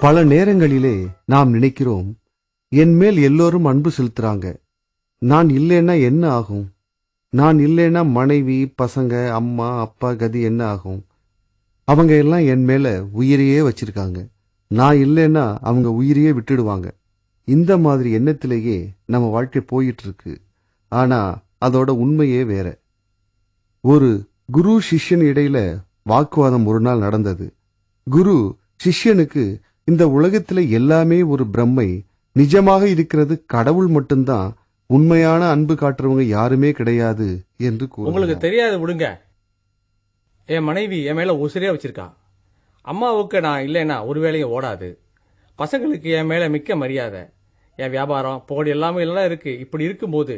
பல நேரங்களிலே நாம் நினைக்கிறோம் என் மேல் எல்லோரும் அன்பு செலுத்துறாங்க. நான் இல்லைன்னா என்ன ஆகும்? நான் இல்லைன்னா மனைவி பசங்க அம்மா அப்பா கதி என்ன ஆகும்? அவங்க எல்லாம் என் மேல உயிரையே வச்சிருக்காங்க. நான் இல்லைன்னா அவங்க உயிரையே விட்டுடுவாங்க. இந்த மாதிரி எண்ணத்திலேயே நம்ம வாழ்க்கை போயிட்டு இருக்கு ஆனா அதோட உண்மையே வேற. ஒரு குரு சிஷ்யன் இடையில வாக்குவாதம் ஒரு நாள் நடந்தது. குரு சிஷ்யனுக்கு இந்த உலகத்துல எல்லாமே ஒரு பிரம்மை நிஜமாக இருக்கிறது கடவுள் மட்டும்தான் உண்மையான அன்பு காட்டுறவங்க யாருமே கிடையாது என்று உங்களுக்கு தெரியாத தெரியாது விடுங்க. என் மனைவி என் மேல உசிரியா வச்சிருக்கா. அம்மாவுக்கு நான் இல்லைன்னா ஒரு வேலையும் ஓடாது. பசங்களுக்கு என் மேல மிக்க மரியாதை. என் வியாபாரம் புகழ் எல்லாமே எல்லாம் இருக்கு. இப்படி இருக்கும்போது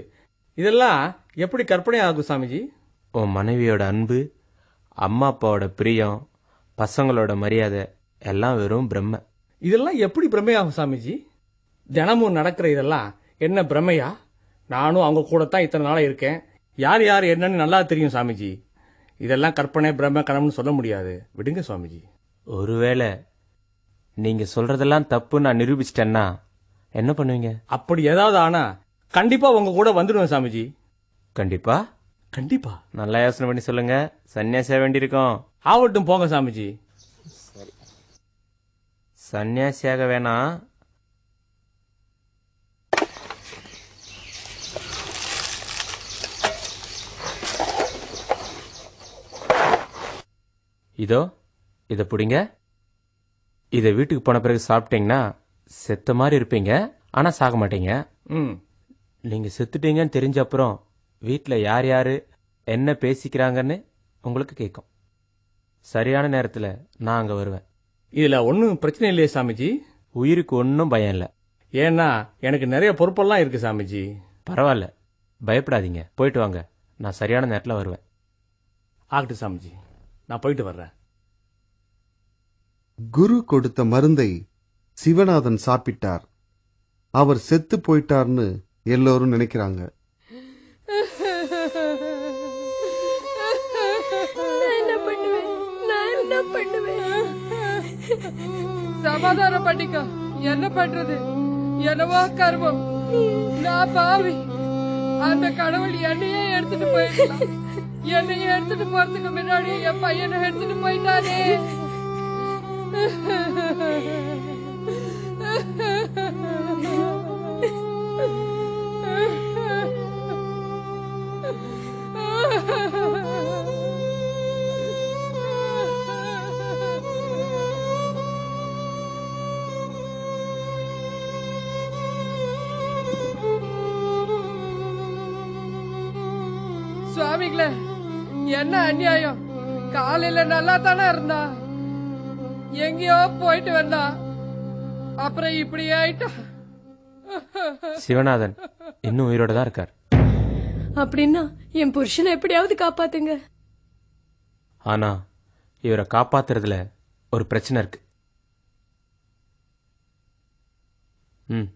இதெல்லாம் எப்படி கற்பனை ஆகும் சாமிஜி? உன் மனைவியோட அன்பு அம்மா அப்பாவோட பிரியம் பசங்களோட மரியாதை எல்லாம் வெறும் பிரம்ம. இதெல்லாம் எப்படி பிரமையாகும் சாமிஜி? தினமும் நடக்கிற இதெல்லாம் என்ன பிரமையா? நானும் அவங்க கூட தான் இத்தனை நாளா இருக்கேன். யார் யார் என்னன்னு நல்லா தெரியும் சாமிஜி. இதெல்லாம் கற்பனை பிரம்ம கனவுன்னு சொல்ல முடியாது. விடுங்க சுவாமிஜி ஒருவேளை நீங்க சொல்றதெல்லாம் தப்பு நான் நிரூபிச்சிட்டேன்னா என்ன பண்ணுவீங்க? அப்படி ஏதாவது ஆனா கண்டிப்பா உங்க கூட வந்துடுவேன் சாமிஜி. கண்டிப்பா? கண்டிப்பா. நல்லா யோசனை பண்ணி சொல்லுங்க. சன்னியாசியா வேண்டியிருக்கோம். ஆவட்டும் போங்க சாமிஜி. சன்னியாசியாக வேணாம் இதோ இதை பிடிங்க. இதை வீட்டுக்கு போன பிறகு சாப்பிட்டீங்கன்னா செத்த மாதிரி இருப்பீங்க ஆனா சாக மாட்டீங்க. ம். நீங்க செத்துட்டீங்கன்னு தெரிஞ்ச அப்புறம் வீட்ல யார் யாரு என்ன பேசிக்கிறாங்கன்னு உங்களுக்கு கேட்கும் சரியான நேரத்துல நான் அங்க வருவேன். இதுல ஒன்றும் பிரச்சனை இல்லையே சாமிஜி. உயிருக்கு ஒன்றும் பயம் இல்லை. ஏன்னா எனக்கு நிறைய பொறுப்பெல்லாம் இருக்கு சாமிஜி. பரவாயில்ல பயப்படாதீங்க. போயிட்டு வாங்க நான் சரியான நேரத்தில் வருவேன். ஆகட்டும் சாமிஜி நான் போயிட்டு வர்றேன். குரு கொடுத்த மருந்தை சிவநாதன் சாப்பிட்டார். அவர் செத்து போயிட்டார்னு எல்லோரும் நினைக்கிறாங்க. நான் என்ன பண்ணுவேன்? நான் என்ன பண்ணுவேன்? சமாதானம் பண்ணிக்க. என்ன பண்றது? என்னவோ கர்மம். நான் பாவி. அந்த கடவுள் என்னையே எடுத்துட்டு போயிடலாம் என்னையே எடுத்துட்டு போறதுக்கு முன்னாடி என் பையனை எடுத்துட்டு போயிட்டானே. சுவாமிகளே என்ன அநியாயம்? காலையில நல்லா தானே இருந்தா? எங்கேயோ போயிட்டு வந்தா. அப்புறம் இப்படி ஆயிட்டா? சிவநாதன் இன்னும் உயிரோட தான் இருக்கார். அப்படின்னா என் புருஷனை எப்படியாவது காப்பாத்துங்க. ஆனா இவரை காப்பாத்துறதுல ஒரு பிரச்சனை இருக்கு. ம்.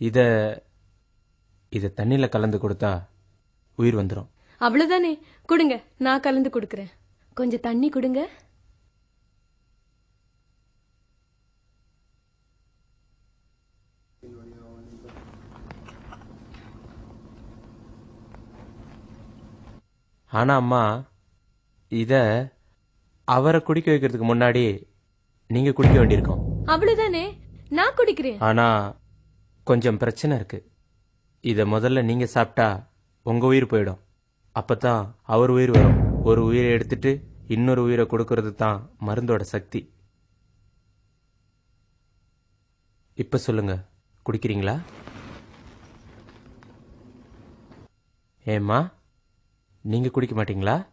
இத இத தண்ணியில கலந்து கொடுத்தா உயிர் வந்துடும் அவ்வளவுதானே. கொடுங்க நான் கலந்து கொடுக்கறேன். கொஞ்சம் தண்ணி கொடுங்க. ஆனா அம்மா இத அவரை குடிக்க வைக்கிறதுக்கு முன்னாடி நீங்க குடிக்க வேண்டியிருக்கும். அவ்வளவுதானே. நான் குடிக்கிறேன். ஆனா கொஞ்சம் பிரச்சனை இருக்கு. இத முதல்ல நீங்க சாப்பிட்டா உங்க உயிர் போயிடும். அப்பதான் அவர் உயிர் வரும். ஒரு உயிரை எடுத்துட்டு இன்னொரு உயிரை கொடுக்கறது தான் மருந்தோட சக்தி. இப்ப சொல்லுங்க. குடிக்கிறீங்களா? ஏம்மா நீங்க குடிக்க மாட்டீங்களா?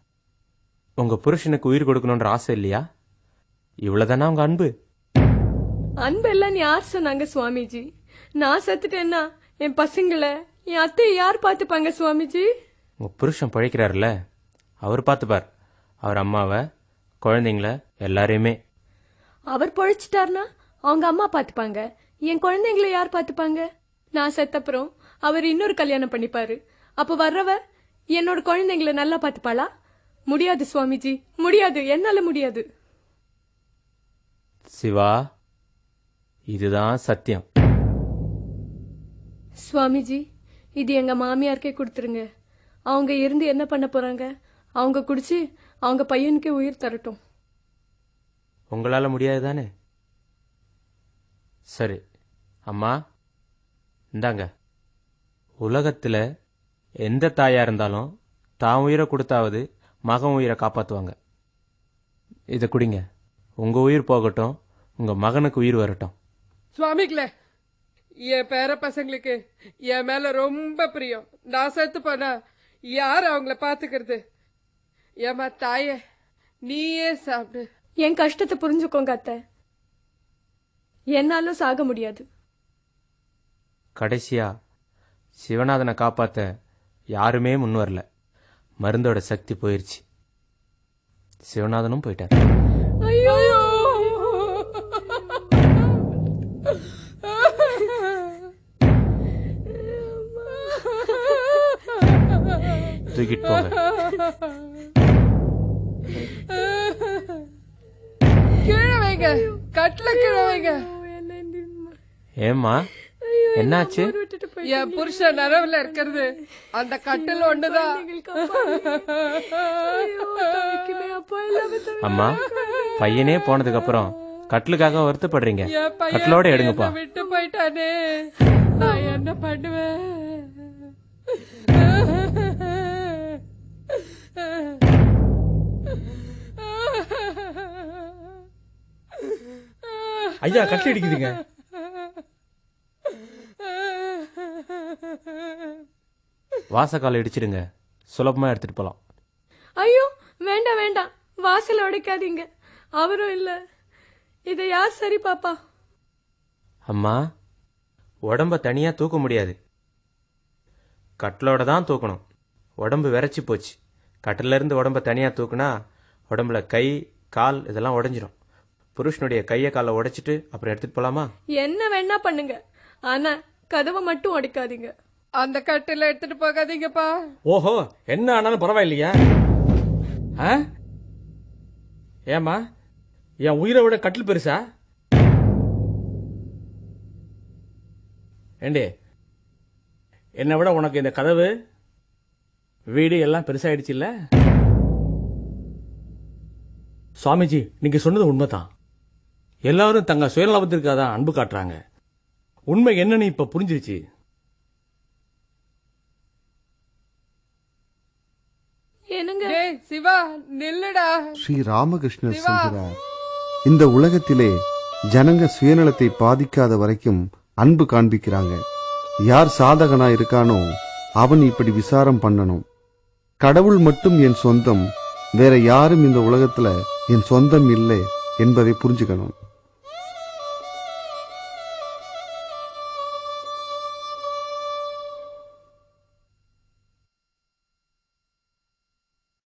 உங்க புருஷனுக்கு உயிர் கொடுக்கணுன்ற ஆசை இல்லையா? இவ்வளோதானா உங்க அன்பு? அன்பெல்லாம் யார் சொன்னாங்க சுவாமிஜி? நான் செத்துட்டேன்னா என் பசங்களை என் அத்தையை யார் பார்த்துப்பாங்க சுவாமிஜி? உங்கள் புருஷன் பழைக்கிறாருல்ல அவர் பார்த்துப்பார். அவர் அம்மாவை குழந்தைங்கள எல்லாரையுமே. அவர் பொழைச்சிட்டாருனா அவங்க அம்மா பாத்துப்பாங்க என் குழந்தைங்களை யார் பாத்துப்பாங்க நான் செத்தப்புறம் அவர் இன்னொரு கல்யாணம் பண்ணிப்பாரு. அப்ப வர்றவ என்னோட குழந்தைங்களை நல்லா பாத்துப்பாளா முடியாது சுவாமிஜி. முடியாது. என்னால முடியாது. சிவா இதுதான் சத்தியம். சுவாமிஜி இது எங்க மாமியாருக்கே கொடுத்துருங்க. அவங்க இருந்து என்ன பண்ண போறாங்க? அவங்க குடிச்சு அவங்க பையனுக்கே உயிர் தரட்டும். உங்களால் முடியாது தானே சரி அம்மா இந்தாங்க. உலகத்தில் எந்த தாயாக இருந்தாலும் தான் உயிரை கொடுத்தாவது மகன் உயிரை காப்பாற்றுவாங்க இதை குடிங்க. உங்கள் உயிர் போகட்டும் உங்கள் மகனுக்கு உயிர் வரட்டும். சுவாமிகளே என் பேர பசங்களுக்கு என் மேல ரொம்ப பிரியம். நான் செத்து போனா யார் அவங்கள பாத்துக்கிறது? ஏமா தாயே நீயே சாப்பிடு. என் கஷ்டத்தை புரிஞ்சுக்கோங்க அத்தை. என்னாலும் சாக முடியாது. கடைசியா சிவநாதனை காப்பாற்ற யாருமே முன் வரல. மருந்தோட சக்தி போயிருச்சு. சிவநாதனும் போயிட்டார். ஐயோ! தூக்கிட்டு போங்க. கீழே வைங்க. கட்டில கீழே வைங்க. ஏம்மா? என்னாச்சு? என் புருஷன் நரவுல இருக்கிறது. அந்த கட்டில் ஒண்ணுதான் அம்மா பையனே போனதுக்கு அப்புறம் கட்டிலுக்காக வருத்தப்படுறீங்க. கட்டிலோட எடுங்கப்பா. விட்டு போயிட்டானே. நான் என்ன பண்ணுவேன்? ஐயா கட்டி அடிக்குதுங்க. வாசக்கால் இடிச்சிடுங்க. சுலபமா எடுத்துட்டு போலாம். ஐயோ வேண்டாம் வேண்டாம். வாசல் உடைக்காதீங்க. அவரும் இல்ல. இதை யார் சரி பாப்பா? அம்மா உடம்ப தனியா தூக்க முடியாது. கட்டிலோட தான் தூக்கணும். உடம்பு விரைச்சி போச்சு. கட்டில இருந்து உடம்ப தனியா தூக்குனா உடம்புல கை கால் இதெல்லாம் உடைஞ்சிரும். புருஷனுடைய கையை காலை உடைச்சிட்டு அப்புறம் எடுத்துட்டு போலாமா? என்ன வேணா பண்ணுங்க. ஆனா கதவை மட்டும் உடைக்காதீங்க. அந்த கட்டில எடுத்துட்டு போகாதீங்கப்பா. ஓஹோ என்ன ஆனாலும் பரவாயில்லையா? ஆ? ஏம்மா என் உயிரை விட கட்டில் பெருசா? ஏண்டி என்னை விட உனக்கு இந்த கதவு வீடு எல்லாம் பெருசாயிடுச்சு இல்ல? சுவாமிஜி நீங்க சொன்னது உண்மைதான். எல்லாரும் தங்க சுயநலபத்திற்காக தான் அன்பு காட்டுறாங்க. உண்மை என்னன்னு இப்ப புரிஞ்சிருச்சு. என்னங்க? டேய் சிவா நில்லுடா. ஸ்ரீ ராமகிருஷ்ணர் சொல்கிறார் இந்த உலகத்திலே ஜனங்க சுயநலத்தை பாதிக்காத வரைக்கும் அன்பு காண்பிக்கிறாங்க. யார் சாதகனா இருக்கானோ அவன் இப்படி விசாரம் பண்ணணும். கடவுள் மட்டும் என் சொந்தம் வேற யாரும் இந்த உலகத்துல என் சொந்தம் இல்லை என்பதை புரிஞ்சுக்கணும்.